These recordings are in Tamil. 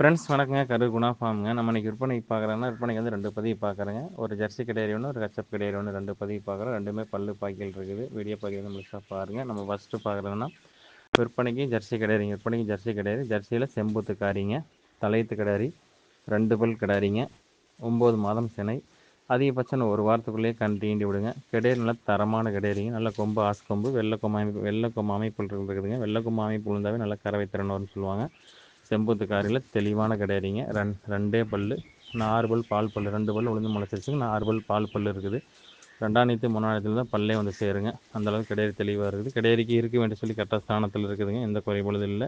ஃப்ரெண்ட்ஸ் வணக்கங்க. கரூர் குணா ஃபார்முங்க. நம்ம இன்னைக்கு விற்பனைக்கு பார்க்குறோன்னா விற்பனைக்கு வந்து ரெண்டு பதிவு பார்க்குறேங்க. ஒரு ஜெர்சி கிடையாது ஒன்று ஒரு கச்சப் கிடையாது ஒன்று ரெண்டு பதிவு பார்க்குறோம். ரெண்டுமே பல்லு பாய்க்கல் இருக்குது. வீடியோ பதிவு வந்து முழுசாக பாருங்கள் நம்ம ஃபஸ்ட்டு பார்க்குறதுன்னா விற்பனைக்கு ஜெர்சி கிடையாதுங்க விற்பனைக்கு ஜெர்சி கிடையாது ஜெர்சியில் செம்புத்து காரிங்க தலையத்து கிடாரி ரெண்டு பல் கிடாரிங்க ஒம்பது மாதம் சினை. அதிகபட்சம் ஒரு வாரத்துக்குள்ளேயே கண் தீண்டி விடுங்க. கிடையாது நல்லா தரமான கிடையாதுங்க நல்ல கொம்பு ஆசு கொம்பு வெள்ளை கொம்பு அமைப்பு வெள்ளை கொம்பு அமைப்பு இருக்குதுங்க. வெள்ளை கொம்பு அமைப்பு விழுந்தாவே நல்லா கறவை திறன் வரும்னு சொல்லுவாங்க. செம்பூத்து காரில் தெளிவான கிடையாதுங்க ரெண் ரெண்டே பல் ஆறு பல் பால் பல் ரெண்டு பல் உளுந்து முளைச்சிருச்சுங்க. ஆறு பல் பால் பல் இருக்குது. ரெண்டாயிரத்து மூணாயிரத்துல தான் பல்லே வந்து சேருங்க. அந்தளவுக்கு கிடையாது தெளிவாக இருக்குது. கிடையாதுக்கு இருக்க வேண்டிய சொல்லி கரெக்டாக ஸ்தானத்தில் இருக்குதுங்க. எந்த குறைபொழுது இல்லை.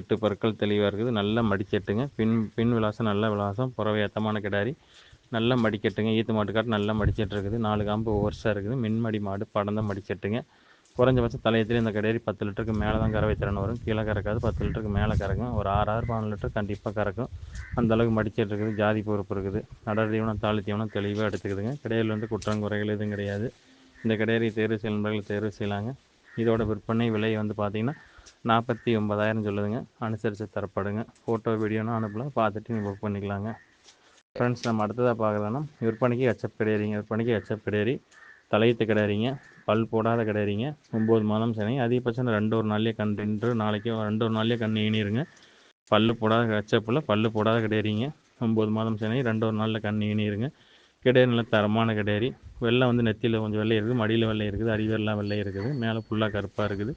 எட்டு பற்கள் தெளிவாக இருக்குது. நல்ல மடிச்செட்டுங்க பின் பின் விலாசம் நல்ல விலாசம். புறவை ஏத்தமான கிடாரி. நல்ல மடிக்கட்டுங்க. ஈத்து மாட்டுக்காட்டு நல்லா மடிச்செட்டு இருக்குது. நாலு காம்பு ஓவர்ஸாக இருக்குது. மின்மடி மாடு படம் தான் குறைஞ்சபட்சம் தலையத்துலேயே இந்த கடையரி பத்து லிட்டருக்கு மேலே தான் கறவை திறன் வரும். கீழே கறக்காது பத்து லிட்டருக்கு மேலே கறக்கும். ஒரு ஆறு ஆறு பன்னெண்டு லிட்டர் கண்டிப்பாக கறக்கும். அந்தளவுக்கு மடிச்சிட்டு இருக்குது ஜாதி பொறுப்பு இருக்குது. நடர் தீவனம் தாலி தீவனம் தெளிவாக எடுத்துக்குதுங்க. கடையில் வந்து குற்றம் குறைகள் எதுவும் கிடையாது. இந்த கடையரி தேர்வு செய்யணும் தேர்வு செய்யலாங்க. இதோட விற்பனை விலை வந்து பார்த்திங்கன்னா நாற்பத்தி ஒம்பதாயிரம் சொல்லுதுங்க. அனுசரித்து தரப்படுங்க. ஃபோட்டோ வீடியோனா அனுப்பலாம் பார்த்துட்டு நீங்கள் புக் பண்ணிக்கலாங்க. ஃப்ரெண்ட்ஸ் நம்ம அடுத்ததாக பார்க்கலன்னா விற்பனைக்கு ஹெச்எப் கிடையாதுங்க விற்பனைக்கு ஹெச்எப் கிடையாது தலையத்து கிடையாதுங்க. பல் போடாத கிடையாதுங்க. ஒம்பது மாதம் சனி அதிகபட்சம் ரெண்டு ஒரு நாள்லேயே கண் ரெண்டு நாளைக்கு ரெண்டு ஒரு நாள்லேயே கண் ஈனிருங்க பல் போடாத கச்சப்பில் பல் போடாத கிடையாதுங்க. ஒம்பது மாதம் சனி ரெண்டு ஒரு நாளில் கண் ஈனிருங்க கிடையாது நல்ல தரமான கிடையாது. வெள்ளை வந்து நெத்தியில் கொஞ்சம் வெள்ளை இருக்குது மடியில் வெள்ளை இருக்குது அடிவெல்லாம் வெள்ளை இருக்குது மேலே ஃபுல்லாக கருப்பாக இருக்குது.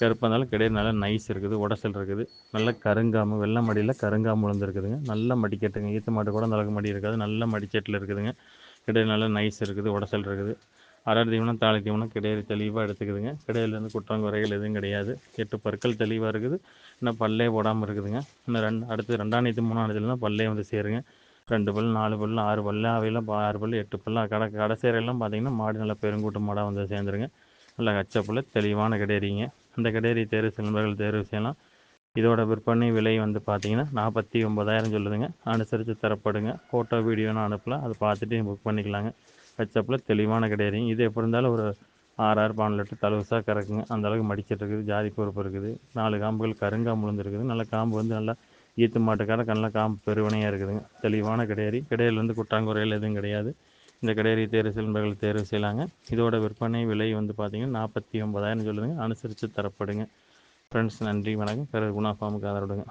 கருப்பாக இருந்தாலும் கிடையாது நல்லா நைஸ் இருக்குது உடசல் இருக்குது. நல்ல கருங்காமு வெள்ளை மடியில் கருங்காமு விழுந்துருக்குதுங்க நல்ல மடிக்கட்டுங்க ஈத்த மாட்டு கூட அந்த அளவுக்கு மடி இருக்காது. நல்ல மடிச்சட்டில் இருக்குதுங்க. கிடையாது நல்லா நைஸ் இருக்குது உடசல் இருக்குது. அரர் தீவனம் தாலை தீவனம் கிடையாது தெளிவாக எடுத்துக்குதுங்க. கிடையிலேருந்து குற்றம் குறைகள் எதுவும் கிடையாது. எட்டு பற்கள் தெளிவாக இருக்குது. இன்னும் பல்லே போடாமல் இருக்குதுங்க. இன்னும் ரெண்டு அடுத்து ரெண்டாயிரத்தி மூணாயிரத்துல தான் பல்லே வந்து சேருங்க. ரெண்டு பல் நாலு பல் ஆறு பல் அவையெல்லாம் ஆறு பல் எட்டு பல் கடை கடைசேரெல்லாம் பார்த்தீங்கன்னா மாடு நல்லா பெருங்கூட்டு மாடாக வந்து சேர்ந்துருங்க. நல்லா கச்சப்பில் தெளிவான கிடையாதுங்க அந்த கிடையாது தேர்வு செல்பர்கள் தேர்வு செய்யலாம். இதோட விற்பனை விலை வந்து பார்த்தீங்கன்னா நாற்பத்தி ஒம்பதாயிரம் சொல்லுதுங்க. அனுசரித்து தரப்படுங்க. ஃபோட்டோ வீடியோன்னு அனுப்பலாம் அதை பார்த்துட்டு புக் பண்ணிக்கலாங்க. ஹெச்அப்பில் தெளிவான கிடையாது. இது எப்படி இருந்தாலும் ஒரு ஆறு பன்னெண்டு லிட்டர் தலவுசாக கறக்குங்க. அந்த அளவுக்கு மடிச்சிட்டு இருக்குது. ஜாதி பொறுப்பு இருக்குது. நாலு காம்புகள் கருங்காம்பு விழுந்துருக்குது நல்ல காம்பு வந்து நல்லா ஈத்து மாட்டுக்கார நல்ல காம்பு பெருவனையாக இருக்குதுங்க. தெளிவான கிடையாது. கிடையில் வந்து குட்டாங்குறையில் எதுவும் கிடையாது. இந்த கிடையாரி தேர்வு செல்வர்கள் தேர்வு செய்யலாங்க. இதோட விற்பனை விலை வந்து பார்த்திங்கன்னா நாற்பத்தி ஒம்பதாயிரம் சொல்லுதுங்க. அனுசரித்து தரப்படுங்க. ஃப்ரெண்ட்ஸ் நன்றி வணக்கம். கரு குணா ஃபார்முக்கு ஆதரவுடுங்க.